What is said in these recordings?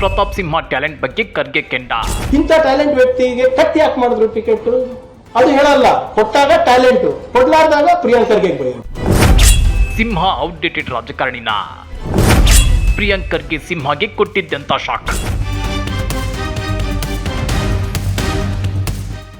Pratap Simha talent ಬಗ್ಗೆ ಕರ್ಗೆ ಕೆಂಡ. ಇಂಥ ಟ್ಯಾಲೆಂಟ್ ವ್ಯಕ್ತಿಗೆ ಕಟ್ಟಿ ಯಾಕೆ ಮಾಡಿದ್ರು ಟಿಕೆಟ್ ಅದು ಹೇಳಲ್ಲ. ಕೊಟ್ಟಾಗ ಟ್ಯಾಲೆಂಟ್ ಕೊಡ್ಲಾರ್ದಾಗ ಪ್ರಿಯಾಂಕ್ ಖರ್ಗೆ ಸಿಂಹ ಔಟ್ಡೇಟೆಡ್ ರಾಜಕಾರಣಿನ. ಪ್ರಿಯಾಂಕ್ ಖರ್ಗೆ ಸಿಂಹಗೆ ಕೊಟ್ಟಿದ್ದಂತ shock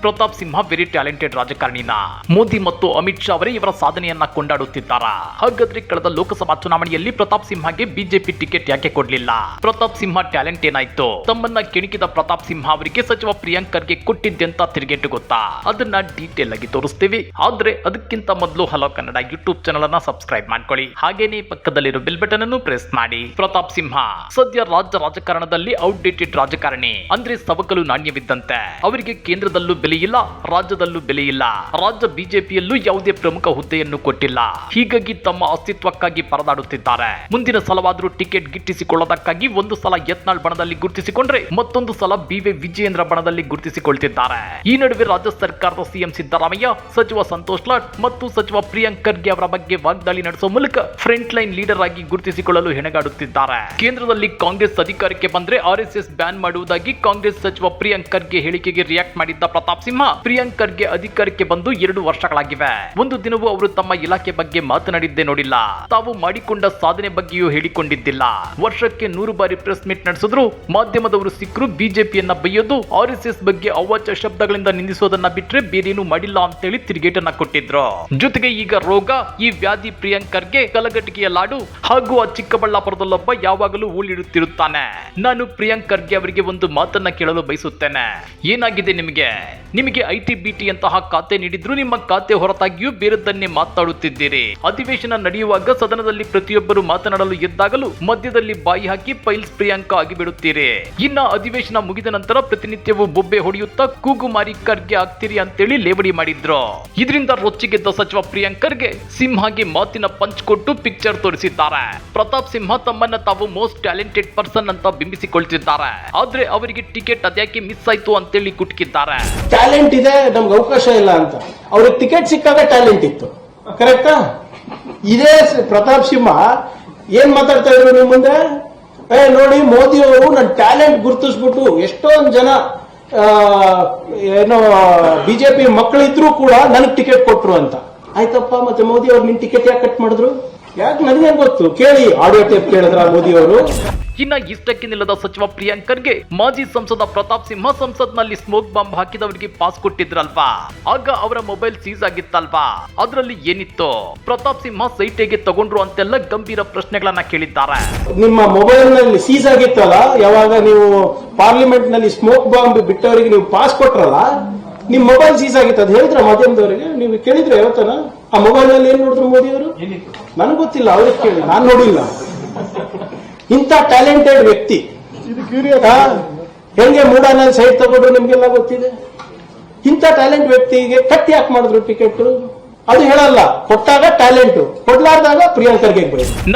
Pratap Simha very talented ರಾಜಕಾರಣಿನ. Modi ಮತ್ತು ಅಮಿತ್ ಶಾ ಅವರೇ ಇವರ ಸಾಧನೆಯನ್ನ ಕೊಂಡಾಡುತ್ತಿದ್ದಾರಾ? ಹಾಗಾದ್ರೆ ಕಳೆದ ಲೋಕಸಭಾ ಚುನಾವಣೆಯಲ್ಲಿ ಪ್ರತಾಪ್ ಸಿಂಹಗೆ ಬಿಜೆಪಿ ಟಿಕೆಟ್ ಯಾಕೆ ಕೊಡ್ಲಿಲ್ಲ? ಪ್ರತಾಪ್ ಸಿಂಹ ಟ್ಯಾಲೆಂಟ್ ಏನಾಯ್ತು? ತಮ್ಮನ್ನ ಕೆಣಕಿದ ಪ್ರತಾಪ್ ಸಿಂಹ ಅವರಿಗೆ ಸಚಿವ ಪ್ರಿಯಾಂಕರ್ಗೆ ಕೊಟ್ಟಿದ್ದೆಂತ ತಿರುಗೇಟು ಗೊತ್ತಾ? ಅದನ್ನ ಡೀಟೇಲ್ ಆಗಿ ತೋರಿಸ್ತೀವಿ. ಆದ್ರೆ ಅದಕ್ಕಿಂತ ಮೊದಲು ಹಲೋ ಕನ್ನಡ ಯೂಟ್ಯೂಬ್ ಚಾನಲ್ ಅನ್ನ ಸಬ್ಸ್ಕ್ರೈಬ್ ಮಾಡ್ಕೊಳ್ಳಿ. ಹಾಗೇನೇ ಪಕ್ಕದಲ್ಲಿರೋ ಬೆಲ್ ಬಟನ್ ಅನ್ನು ಪ್ರೆಸ್ ಮಾಡಿ. ಪ್ರತಾಪ್ ಸಿಂಹ, ಸದ್ಯ ರಾಜ್ಯ ರಾಜಕಾರಣದಲ್ಲಿ ಔಟ್ಡೇಟೆಡ್ ರಾಜಕಾರಣಿ. ಅಂದ್ರೆ ಸವಕಲು ನಾಣ್ಯವಿದ್ದಂತೆ. ಅವರಿಗೆ ಕೇಂದ್ರದಲ್ಲೂ ಬೆಲೆ ಇಲ್ಲ ರಾಜ್ಯದಲ್ಲೂ ಬೆಲೆ ಇಲ್ಲ ರಾಜ್ಯ ಬಿಜೆಪಿಯಲ್ಲೂ ಯಾವುದೇ ಪ್ರಮುಖ ಹುದ್ದೆಯನ್ನು ಕೊಟ್ಟಿಲ್ಲ. ಹೀಗಾಗಿ ತಮ್ಮ ಅಸ್ತಿತ್ವಕ್ಕಾಗಿ ಪರದಾಡುತ್ತಿದ್ದಾರೆ. ಮುಂದಿನ ಸಲವಾದರೂ ಟಿಕೆಟ್ ಗಿಟ್ಟಿಸಿಕೊಳ್ಳೋದಕ್ಕಾಗಿ ಒಂದು ಸಲ ಯತ್ನಾಳ್ ಬಣದಲ್ಲಿ ಗುರುತಿಸಿಕೊಂಡ್ರೆ ಮತ್ತೊಂದು ಸಲ ಬಿವೆ ವಿಜಯೇಂದ್ರ ಬಣದಲ್ಲಿ ಗುರುತಿಸಿಕೊಳ್ತಿದ್ದಾರೆ. ಈ ನಡುವೆ ರಾಜ್ಯ ಸರ್ಕಾರದ ಸಿಎಂ ಸಿದ್ದರಾಮಯ್ಯ, ಸಚಿವ ಸಂತೋಷ್ ಲಾಟ್ ಮತ್ತು ಸಚಿವ ಪ್ರಿಯಾಂಕ್ ಖರ್ಗೆ ಅವರ ಬಗ್ಗೆ ವಾಗ್ದಾಳಿ ನಡೆಸುವ ಮೂಲಕ ಫ್ರಂಟ್ ಲೈನ್ ಲೀಡರ್ ಆಗಿ ಗುರುತಿಸಿಕೊಳ್ಳಲು ಹೆಣಗಾಡುತ್ತಿದ್ದಾರೆ. ಕೇಂದ್ರದಲ್ಲಿ ಕಾಂಗ್ರೆಸ್ ಅಧಿಕಾರಕ್ಕೆ ಬಂದ್ರೆ ಆರ್ಎಸ್ಎಸ್ ಬ್ಯಾನ್ ಮಾಡುವುದಾಗಿ ಕಾಂಗ್ರೆಸ್ ಸಚಿವ ಪ್ರಿಯಾಂಕ್ ಖರ್ಗೆ ಹೇಳಿಕೆಗೆ ರಿಯಾಕ್ಟ್ ಮಾಡಿದ್ದ ಪ್ರತಾಪ್ ಸಿಂಹ ಪ್ರಿಯಾಂಕ್ ಖರ್ಗೆ ಅಧಿಕಾರಕ್ಕೆ ಬಂದು ಎರಡು ವರ್ಷಗಳಾಗಿವೆ. ಒಂದು ದಿನವೂ ಅವರು ತಮ್ಮ ಇಲಾಖೆ ಬಗ್ಗೆ ಮಾತನಾಡಿದ್ದೇ ನೋಡಿಲ್ಲ. ತಾವು ಮಾಡಿಕೊಂಡ ಸಾಧನೆ ಬಗ್ಗೆಯೂ ಹೇಳಿಕೊಂಡಿದ್ದಿಲ್ಲ. ವರ್ಷಕ್ಕೆ ನೂರು ಬಾರಿ ಪ್ರೆಸ್ ಮೀಟ್ ನಡೆಸಿದ್ರು ಮಾಧ್ಯಮದವರು ಸಿಕ್ಕರು ಬಿಜೆಪಿಯನ್ನ ಬೈಯೋದು, ಆರ್ ಎಸ್ ಬಗ್ಗೆ ಅವಾಚ್ಯ ಶಬ್ದಗಳಿಂದ ನಿಂದಿಸೋದನ್ನ ಬಿಟ್ರೆ ಬೇರೇನು ಮಾಡಿಲ್ಲ ಅಂತೇಳಿ ತಿರುಗೇಟನ್ನ ಕೊಟ್ಟಿದ್ರು. ಜೊತೆಗೆ ಈಗ ರೋಗ, ಈ ವ್ಯಾಧಿ ಪ್ರಿಯಾಂಕರ್ಗೆ ಕಲಗಟಿಕೆಯ ಲಾಡು ಹಾಗೂ ಆ ಚಿಕ್ಕಬಳ್ಳಾಪುರದಲ್ಲೊಬ್ಬ ಯಾವಾಗಲೂ ಊಳಿಡುತ್ತಿರುತ್ತಾನೆ ನಾನು ಪ್ರಿಯಾಂಕರ್ಗೆ ಅವರಿಗೆ ಒಂದು ಮಾತನ್ನ ಕೇಳಲು ಬಯಸುತ್ತೇನೆ. ಏನಾಗಿದೆ ನಿಮಗೆ? ನಿಮಗೆ ಐ ಟಿ ಬಿ ಖಾತೆ ನೀಡಿದ್ರು ನಿಮ್ಮ ಖಾತೆ ಹೊರತಾಗಿಯೂ ಬೇರೆದ್ದನ್ನೇ ಮಾತಾಡುತ್ತಿದ್ದೀರಿ. ಅಧಿವೇಶನ ನಡೆಯುವಾಗ ಸದನದಲ್ಲಿ ಪ್ರತಿಯೊಬ್ಬರು ಮಾತನಾಡಲು ಎದ್ದಾಗಲೂ ಮಧ್ಯದಲ್ಲಿ ಬಾಯಿ ಹಾಕಿ ಫೈಲ್ಸ್ ಪ್ರಿಯಾಂಕ ಆಗಿಬಿಡುತ್ತೀರಿ. ಇನ್ನ ಅಧಿವೇಶನ ಮುಗಿದ ನಂತರ ಪ್ರತಿನಿತ್ಯವೂ ಬೊಬ್ಬೆ ಹೊಡೆಯುತ್ತಾ ಕೂಗು ಮಾರಿ ಖರ್ಗೆ ಆಗ್ತೀರಿ ಅಂತೇಳಿ ಲೇವಡಿ ಮಾಡಿದ್ರು. ಇದರಿಂದ ರೊಚ್ಚಿಗೆದ್ದ ಸಚಿವ ಪ್ರಿಯಾಂಕ್ ಖರ್ಗೆ ಸಿಂಹಗೆ ಮಾತಿನ ಪಂಚ್ ಕೊಟ್ಟು ಪಿಕ್ಚರ್ ತೋರಿಸಿದ್ದಾರೆ. ಪ್ರತಾಪ್ ಸಿಂಹ ತಮ್ಮನ್ನ ತಾವು ಮೋಸ್ಟ್ ಟ್ಯಾಲೆಂಟೆಡ್ ಪರ್ಸನ್ ಅಂತ ಬಿಂಬಿಸಿಕೊಳ್ತಿದ್ದಾರೆ. ಆದ್ರೆ ಅವರಿಗೆ ಟಿಕೆಟ್ ಅದ್ಯಾಕೆ ಮಿಸ್ ಆಯ್ತು ಅಂತೇಳಿ ಕುಟ್ಕಿದ್ದಾರೆ. ಟ್ಯಾಲೆಂಟ್ ಇದೆ, ನಮ್ಗೆ ಅವಕಾಶ ಇಲ್ಲ ಅಂತ. ಅವ್ರಿಗೆ ಟಿಕೆಟ್ ಸಿಕ್ಕಾಗ ಟ್ಯಾಲೆಂಟ್ ಇತ್ತು. ಕರೆಕ್ಟಾ ಇದೇ ಪ್ರತಾಪ್ ಸಿಂಹ, ಏನ್ ಮಾತಾಡ್ತಾ ಇದ್ರು ನಿಮ್ ಮುಂದೆ? ಏ, ನೋಡಿ, ಮೋದಿ ಅವರು ನನ್ನ ಟ್ಯಾಲೆಂಟ್ ಗುರುತಿಸ್ಬಿಟ್ಟು ಎಷ್ಟೊಂದ್ ಜನ ಏನೋ, ಬಿಜೆಪಿ ಮಕ್ಕಳಿದ್ರು ಕೂಡ ನನಗ್ ಟಿಕೆಟ್ ಕೊಟ್ರು ಅಂತ. ಆಯ್ತಪ್ಪ, ಮತ್ತೆ ಮೋದಿ ಅವ್ರು ನಿನ್ ಟಿಕೆಟ್ ಯಾಕೆ ಕಟ್ ಮಾಡಿದ್ರು? ಯಾಕೆ ನನಗೆ ಗೊತ್ತು? ಕೇಳಿ ಆಡಿಯೋ ಟೇಪ್ ಕೇಳಿದ್ರ ಮೋದಿ ಅವರು? ಇನ್ನ ಇಷ್ಟಕ್ಕೆ ನಿಲ್ಲದ ಸಚಿವ ಪ್ರಿಯಾಂಕ್ ಖರ್ಗೆ ಮಾಜಿ ಸಂಸದ ಪ್ರತಾಪ್ ಸಿಂಹ ಸಂಸತ್ನಲ್ಲಿ ಸ್ಮೋಕ್ ಬಾಂಬ್ ಹಾಕಿದವರಿಗೆ ಪಾಸ್ ಕೊಟ್ಟಿದ್ರಲ್ವಾ? ಆಗ ಅವರ ಮೊಬೈಲ್ ಸೀಸ್ ಆಗಿತ್ತಲ್ವಾ? ಅದರಲ್ಲಿ ಏನಿತ್ತು? ಪ್ರತಾಪ್ ಸಿಂಹ ಸೈಟೆಗೆ ತಗೊಂಡ್ರು ಅಂತೆಲ್ಲ ಗಂಭೀರ ಪ್ರಶ್ನೆಗಳನ್ನ ಕೇಳಿದ್ದಾರೆ. ನಿಮ್ಮ ಮೊಬೈಲ್ನಲ್ಲಿ ಸೀಸ್ ಆಗಿತ್ತಲ್ಲ ಯಾವಾಗ ನೀವು ಪಾರ್ಲಿಮೆಂಟ್ನಲ್ಲಿ ಸ್ಮೋಕ್ ಬಾಂಬ್ ಬಿಟ್ಟವರಿಗೆ ನೀವು ಪಾಸ್ ಕೊಟ್ರಲ್ಲ ನಿಮ್ ಮೊಬೈಲ್ ಸೀಸ್ ಆಗಿತ್ತು. ಅದು ಹೇಳಿದ್ರ ಮಾಧ್ಯಮದವರಿಗೆ? ನೀವು ಕೇಳಿದ್ರೆ ಯಾವತ್ತಾನ? ಆ ಮೊಬೈಲ್ನಲ್ಲಿ ಏನ್ ನೋಡಿದ್ರು ಮೋದಿ ಅವರು ನನಗೆ ಗೊತ್ತಿಲ್ಲ ಅವ್ರಿಗೆ ಕೇಳಿ. ನಾನು ನೋಡಿಲ್ಲ. ಇಂಥ ಟ್ಯಾಲೆಂಟೆಡ್ ವ್ಯಕ್ತಿ. ಹೆಂಗೆ ಮೂಡಾನಲ್ಲಿ ಸೈಡ್ ತಗೊಂಡ್ರು ನಿಮ್ಗೆಲ್ಲ ಗೊತ್ತಿದೆ? ಇಂಥ ಟ್ಯಾಲೆಂಟ್ ವ್ಯಕ್ತಿಗೆ ಕಟ್ ಯಾಕೆ ಮಾಡಿದ್ರು ಟಿಕೆಟ್. ಅದು ಹೇಳಲ್ಲ ಕೊಟ್ಟಾಗ ಟ್ಯಾಲೆಂಟ್ ಕೊಡ್ಲಾರ್ದಾಗ ಪ್ರಿಯಾಂಕರ್ಗೆ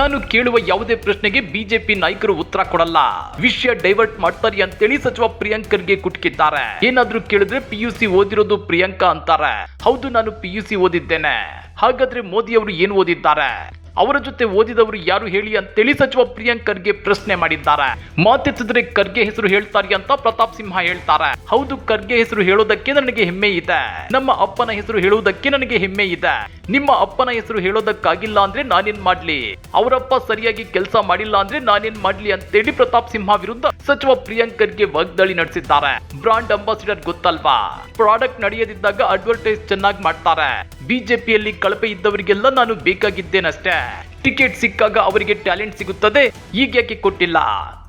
ನಾನು ಕೇಳುವ ಯಾವುದೇ ಪ್ರಶ್ನೆಗೆ ಬಿಜೆಪಿ ನಾಯಕರು ಉತ್ತರ ಕೊಡಲ್ಲ. ವಿಷಯ ಡೈವರ್ಟ್ ಮಾಡ್ತಾರೆ ಅಂತೇಳಿ ಸಚಿವ ಪ್ರಿಯಾಂಕರ್ಗೆ ಕುಟ್ಕಿದ್ದಾರೆ. ಏನಾದ್ರೂ ಕೇಳಿದ್ರೆ ಪಿ ಯು ಸಿ ಓದಿರೋದು ಪ್ರಿಯಾಂಕಾ ಅಂತಾರೆ. ಹೌದು ನಾನು ಪಿ ಯು ಸಿ ಓದಿದ್ದೇನೆ. ಹಾಗಾದ್ರೆ ಮೋದಿ ಅವರು ಏನು ಓದಿದ್ದಾರೆ? ಅವರ ಜೊತೆ ಓದಿದವರು ಯಾರು ಹೇಳಿ ಅಂತೇಳಿ ಸಚಿವ ಪ್ರಿಯಾಂಕ್ ಖರ್ಗೆ ಪ್ರಶ್ನೆ ಮಾಡಿದ್ದಾರೆ. ಮಾತೆತ್ತಿದ್ರೆ ಖರ್ಗೆ ಹೆಸರು ಹೇಳ್ತಾರೆ ಅಂತ ಪ್ರತಾಪ್ ಸಿಂಹ ಹೇಳ್ತಾರೆ. ಹೌದು, ಖರ್ಗೆ ಹೆಸರು ಹೇಳೋದಕ್ಕೆ ನನಗೆ ಹೆಮ್ಮೆ ಇದೆ. ನಮ್ಮ ಅಪ್ಪನ ಹೆಸರು ಹೇಳುವುದಕ್ಕೆ ನನಗೆ ಹೆಮ್ಮೆ ಇದೆ. ನಿಮ್ಮ ಅಪ್ಪನ ಹೆಸರು ಹೇಳೋದಕ್ಕಾಗಿಲ್ಲ ಅಂದ್ರೆ ನಾನೇನ್ ಮಾಡ್ಲಿ? ಅವರಪ್ಪ ಸರಿಯಾಗಿ ಕೆಲಸ ಮಾಡಿಲ್ಲ ಅಂದ್ರೆ ನಾನೇನ್ ಮಾಡ್ಲಿ ಅಂತೇಳಿ ಪ್ರತಾಪ್ ಸಿಂಹ ವಿರುದ್ಧ ಸಚಿವ ಪ್ರಿಯಾಂಕರ್ಗೆ ವಾಗ್ದಾಳಿ ನಡೆಸಿದ್ದಾರೆ. ಬ್ರಾಂಡ್ ಅಂಬಾಸಿಡರ್ ಗೊತ್ತಲ್ವಾ? ಪ್ರಾಡಕ್ಟ್ ನಡೆಯದಿದ್ದಾಗ ಅಡ್ವರ್ಟೈಸ್ ಚೆನ್ನಾಗಿ ಮಾಡ್ತಾರೆ. ಬಿಜೆಪಿಯಲ್ಲಿ ಕಳಪೆ ಇದ್ದವರಿಗೆಲ್ಲ ನಾನು ಬೇಕಾಗಿದ್ದೇನಷ್ಟೇ. ಟಿಕೆಟ್ ಸಿಕ್ಕಾಗ ಅವರಿಗೆ ಟ್ಯಾಲೆಂಟ್ ಸಿಗುತ್ತದೆ ಈಗ ಯಾಕೆ ಕೊಟ್ಟಿಲ್ಲ?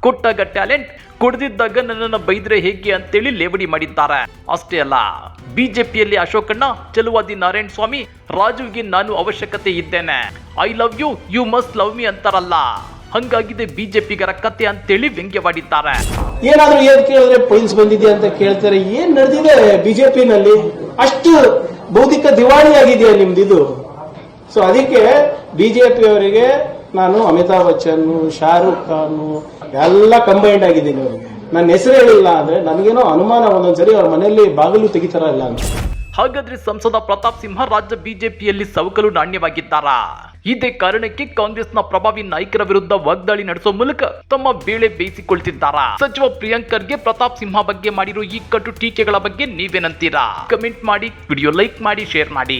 ಕೊಟ್ಟಾಗ ಟ್ಯಾಲೆಂಟ್, ಕೊಡದಿದ್ದಾಗ ನನ್ನನ್ನು ಬೈದ್ರೆ ಹೇಗೆ ಅಂತೇಳಿ ಲೇವಡಿ ಮಾಡಿದ್ದಾರೆ. ಅಷ್ಟೇ ಅಲ್ಲ, ಬಿಜೆಪಿಯಲ್ಲಿ ಅಶೋಕಣ್ಣ, ಚಲುವಾದಿ ನಾರಾಯಣ ಸ್ವಾಮಿ, ರಾಜುವಿಗೆ ನಾನು ಅವಶ್ಯಕತೆ ಇದ್ದೇನೆ. I love you you must love me ಅಂತಾರಲ್ಲ. ಹಂಗಾಗಿದೆ ಬಿಜೆಪಿಗರ ಕತೆ ಅಂತೇಳಿ ವ್ಯಂಗ್ಯವಾಡಿದ್ದಾರೆ. ಏನಾದ್ರೂ ಏನ್ ಕೇಳಿದ್ರೆ ಪೈಲ್ಸ್ ಬಂದಿದೆ ಅಂತ ಕೇಳ್ತಾರೆ. ಏನ್ ನಡೆದಿದೆ ಬಿಜೆಪಿನಲ್ಲಿ? ಅಷ್ಟು ಬೌದ್ಧಿಕ ದಿವಾಳಿ ಆಗಿದೆಯಾ ನಿಮ್ದಿದು? ಸೊ ಅದಕ್ಕೆ ಬಿಜೆಪಿ ಅವರಿಗೆ ನಾನು ಅಮಿತಾಬ್ ಬಚ್ಚನ್, ಶಾರುಖ್ ಖಾನ್, ಎಲ್ಲ ಕಂಬೈಂಡ್ ಆಗಿದ್ದೀನಿ ಅವರು ನನ್ನ ಹೆಸರು ಹೇಳಿಲ್ಲ ಅಂದ್ರೆ ನನಗೇನೋ ಅನುಮಾನ ಒಂದೊಂದ್ಸರಿ ಅವ್ರ ಮನೆಯಲ್ಲಿ ಬಾಗಿಲು ತೆಗಿತಾರ ಇಲ್ಲ ಅಂತ. ಹಾಗಾದ್ರೆ ಸಂಸದ ಪ್ರತಾಪ್ ಸಿಂಹ ರಾಜ್ಯ ಬಿಜೆಪಿಯಲ್ಲಿ ಸವಕಲು ನಾಣ್ಯವಾಗಿದ್ದಾರಾ? ಇದೇ ಕಾರಣಕ್ಕೆ ಕಾಂಗ್ರೆಸ್ನ ಪ್ರಭಾವಿ ನಾಯಕರ ವಿರುದ್ಧ ವಾಗ್ದಾಳಿ ನಡೆಸುವ ಮೂಲಕ ತಮ್ಮ ಬೇಳೆ ಬೇಯಿಸಿಕೊಳ್ತಿದ್ದಾರಾ? ಸಚಿವ ಪ್ರಿಯಾಂಕರ್ಗೆ ಪ್ರತಾಪ್ ಸಿಂಹ ಬಗ್ಗೆ ಮಾಡಿರೋ ಈ ಕಟು ಟೀಕೆಗಳ ಬಗ್ಗೆ ನೀವೇನಂತೀರಾ? ಕಮೆಂಟ್ ಮಾಡಿ, ವಿಡಿಯೋ ಲೈಕ್ ಮಾಡಿ, ಶೇರ್ ಮಾಡಿ.